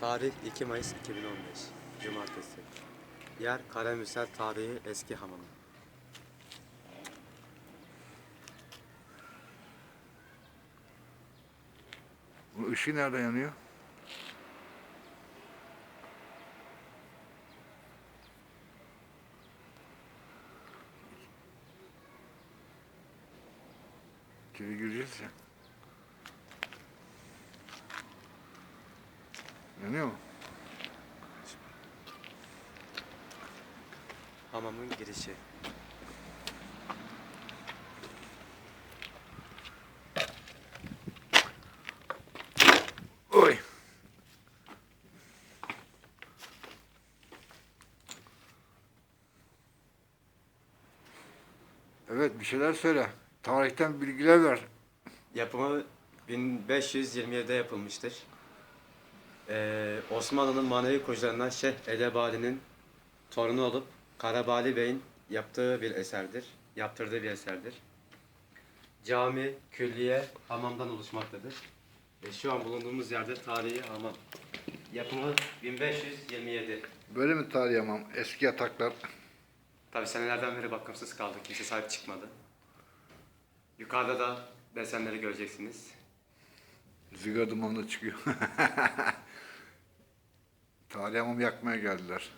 Tarih 2 Mayıs 2015. Cumartesi. Yer Karamürsel Tarihi Eski Hamamı. Bu ışığı nereden yanıyor? İçeri gireceğiz ya. Yanıyor mu? Hamamın girişi. Oy. Evet bir şeyler söyle. Tarihten bilgiler ver. Yapımı 1527'de yapılmıştır. Ee, Osmanlı'nın manevi kurucularından Şeyh Edebali'nin torunu olup Karabali Bey'in yaptığı bir eserdir. Yaptırdığı bir eserdir. Cami, külliye, hamamdan oluşmaktadır. Ve şu an bulunduğumuz yerde tarihi hamam. Yapımı 1527. Böyle mi tarih hamam? Eski yataklar. Tabi senelerden beri bakımsız kaldı. Kimse sahip çıkmadı. Yukarıda da desenleri göreceksiniz. Zigara dumanı çıkıyor. tarih hamam yakmaya geldiler.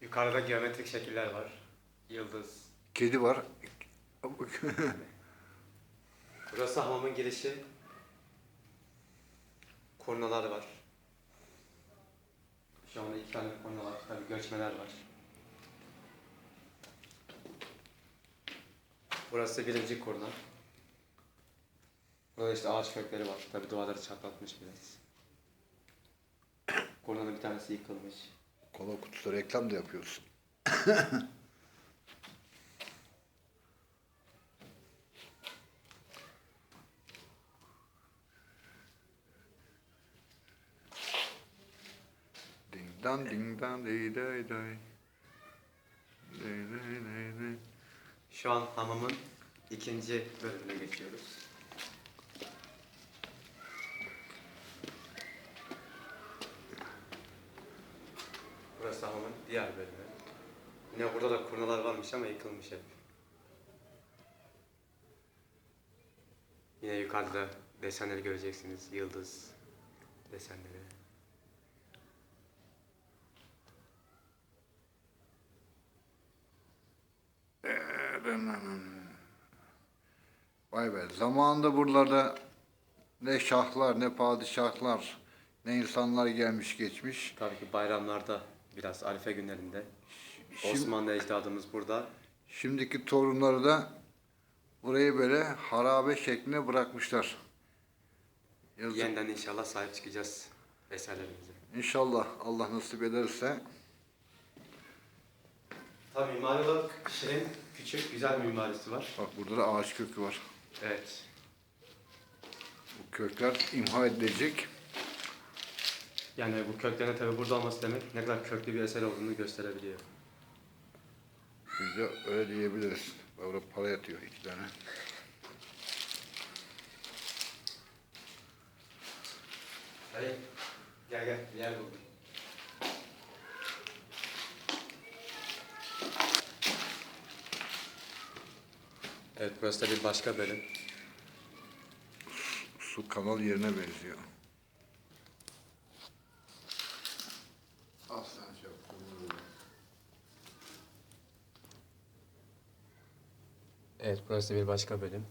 Yukarıda geometrik şekiller var. Yıldız. Kedi var. Burası hamamın girişi. Kornalar var. Şu anda iki tane korna var. Tabii göçmeler var. Burası birinci korna. Burada işte ağaç kökleri var. Tabii duvarları çatlatmış biraz. Kornanın bir tanesi yıkılmış. Kola kutusu reklam da yapıyorsun. ding dan ding dan dey dey dey. Dey dey dey dey. Şu an hamamın ikinci bölümüne geçiyoruz. Burası hamamın diğer bölümü. Yine burada da kurnalar varmış ama yıkılmış hep. Yine yukarıda desenleri göreceksiniz. Yıldız desenleri. Vay be zamanında buralarda ne şahlar ne padişahlar ne insanlar gelmiş geçmiş. Tabii ki bayramlarda biraz Arife günlerinde. Şimdi- Osmanlı ecdadımız burada. Şimdiki torunları da burayı böyle harabe şekline bırakmışlar. Yazık. Yeniden inşallah sahip çıkacağız eserlerimize. İnşallah Allah nasip ederse Tabii mimari olarak şirin, küçük, güzel bir mimarisi var. bak burada da ağaç kökü var. Evet. Bu kökler imha edilecek. Yani bu köklerin tabii burada olması demek ne kadar köklü bir eser olduğunu gösterebiliyor. Biz de öyle diyebiliriz. Burada para yatıyor iki tane. Hayır. Gel gel, bir yer buldum. Evet, burası da bir başka bölüm. Su kanal yerine benziyor. Aslan çok Evet, burası da bir başka bölüm.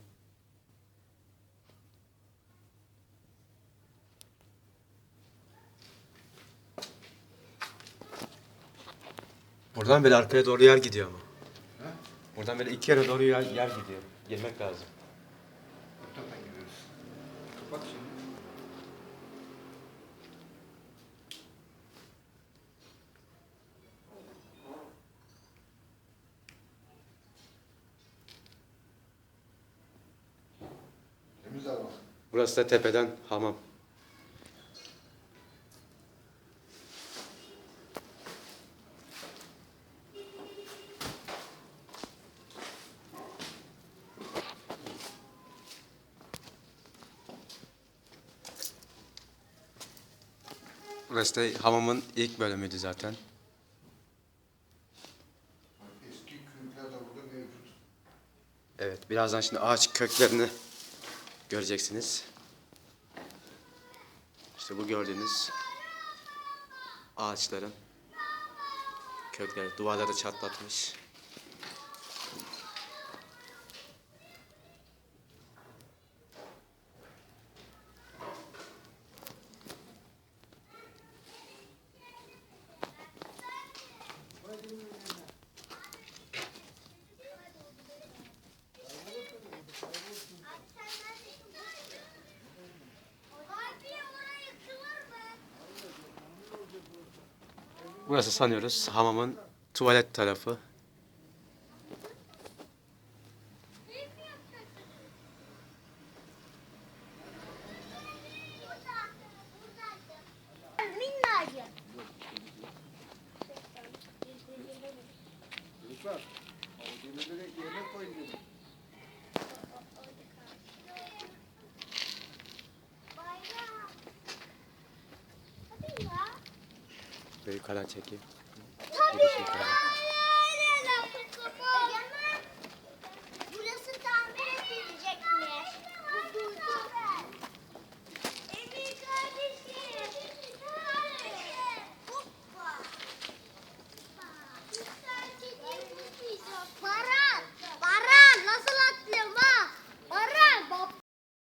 Buradan böyle arkaya doğru yer gidiyor ama. Buradan böyle iki yere doğru yer, yer gidiyor. Girmek lazım. Bu tarafa gidiyoruz. Kapat şimdi. Burası da tepeden hamam. Burası da hamamın ilk bölümüydü zaten. Eski köyler de burada mevcut. Evet, birazdan şimdi ağaç köklerini göreceksiniz. İşte bu gördüğünüz ağaçların kökleri, duvarları çatlatmış. Burası sanıyoruz hamamın tuvalet tarafı. Çocuklar, yemek koyun dedim. Hadi ya. Böyle yukarıdan çekeyim. Tabii Girişi ya. yukarıdan.